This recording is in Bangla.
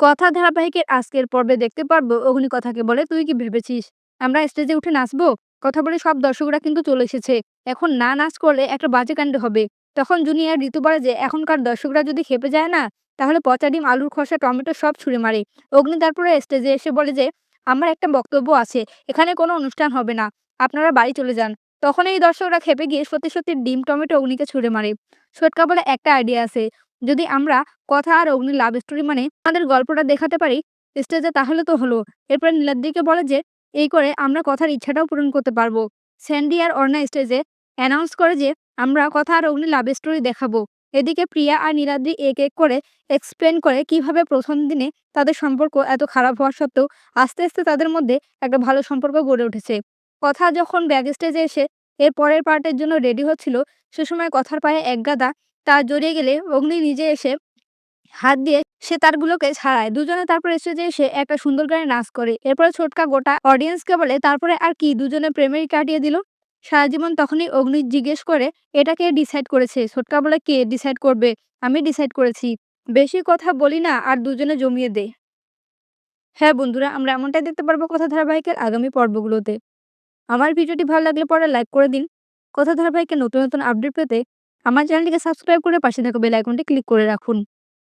কথা ধারাবাহিকের আজকের পর্বে দেখতে পারব অগ্নি কথাকে বলে, তুই কি ভেবেছিস? আমরা স্টেজে উঠে নাচবো? কথা বলে সব দর্শকরা কিন্তু চলে এসেছে। এখন না নাচ করলে একটা বাজে কাণ্ড হবে। তখন জুনিয়ার ঋতু বলে যে, এখনকার দর্শকরা যদি খেপে যায় না, তাহলে পচা ডিম, আলুর খসা, টমেটো সব ছুঁড়ে মারে। অগ্নি তারপরে স্টেজে এসে বলে যে, আমার একটা বক্তব্য আছে, এখানে কোনো অনুষ্ঠান হবে না, আপনারা বাড়ি চলে যান। তখন এই দর্শকরা খেপে গিয়ে সত্যি সত্যি ডিম, টমেটো, অগ্নিকে ছুঁড়ে মারে। ছোটকা বলে, একটা আইডিয়া আছে। যদি আমরা কথা আর অগ্নি লাভ স্টোরি মানে আমাদের গল্পটা দেখাতে পারি স্টেজে তাহলে তো হলো। এরপরে নীলাদ্রিকে বলে যে, এই করে আমরা কথার ইচ্ছাটাও পূরণ করতে পারব। স্যান্ডি আর অর্ণা স্টেজে অ্যানাউন্স করে যে, আমরা কথা আর অগ্নি লাভ স্টোরি দেখাবো। এদিকে প্রিয়া আর নীলাদ্রি এক এক করে এক্সপ্লেন করে কীভাবে প্রথম দিনে তাদের সম্পর্ক এত খারাপ হওয়া সত্ত্বেও আস্তে আস্তে তাদের মধ্যে একটা ভালো সম্পর্ক গড়ে উঠেছে। কথা যখন ব্যাক স্টেজে এসে এর পরের পার্টের জন্য রেডি হচ্ছিল, সে সময় কথার পায়ে এক গাদা তার জড়িয়ে গেলে অগ্নি নিজে এসে হাত দিয়ে সে তারগুলোকে ছাড়ায়। দুজনে তারপর স্টেজে এসে একটা সুন্দর গানে নাচ করে। এরপরে ছোটকা গোটা অডিয়েন্সকে বলে, তারপরে আর কি? দুজনে প্রেমেই কাটিয়ে দিল। সারা জীবন তখনই অগ্নি জিজ্ঞেস করে, এটা কে ডিসাইড করেছে? ছোটকা বলে, কে ডিসাইড করবে? আমি ডিসাইড করেছি। বেশি কথা বলি না, আর দুজনে জমিয়ে দে। হ্যাঁ বন্ধুরা, আমরা এমনটাই দেখতে পারব কথা ধারাবাহিকের আগামী পর্বগুলোতে। আমার ভিডিওটি ভালো লাগলে পরে লাইক করে দিন। কথা ধারাবাহিকের নতুন নতুন আপডেট পেতে আমার চ্যানেলটিকে সাবস্ক্রাইব করে পাশে থাকা বেল আইকনটি ক্লিক করে রাখুন।